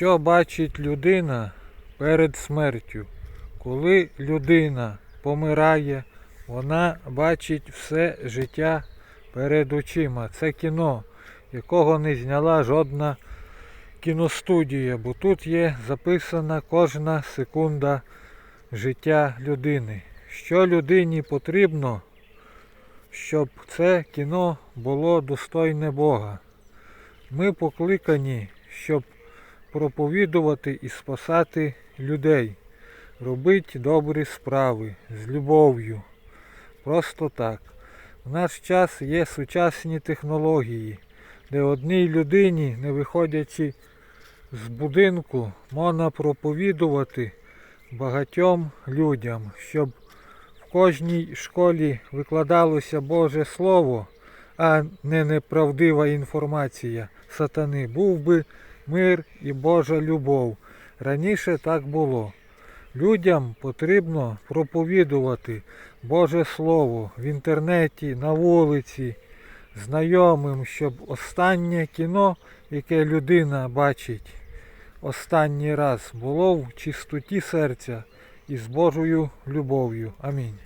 Що бачить людина перед смертю? Коли людина помирає, вона бачить все життя перед очима. Це кіно, якого не зняла жодна кіностудія, бо тут є записана кожна секунда життя людини. Що людині потрібно, щоб це кіно було достойне Бога. Ми покликані, щоб проповідувати і спасати людей, робити добрі справи з любов'ю. Просто так. В наш час є сучасні технології, де одній людині, не виходячи з будинку, можна проповідувати багатьом людям, щоб в кожній школі викладалося Боже Слово, а не неправдива інформація сатани. Був би мир і Божа любов. Раніше так було. Людям потрібно проповідувати Боже Слово в інтернеті, на вулиці, знайомим, щоб останнє кіно, яке людина бачить останній раз, було в чистоті серця і з Божою любов'ю. Амінь.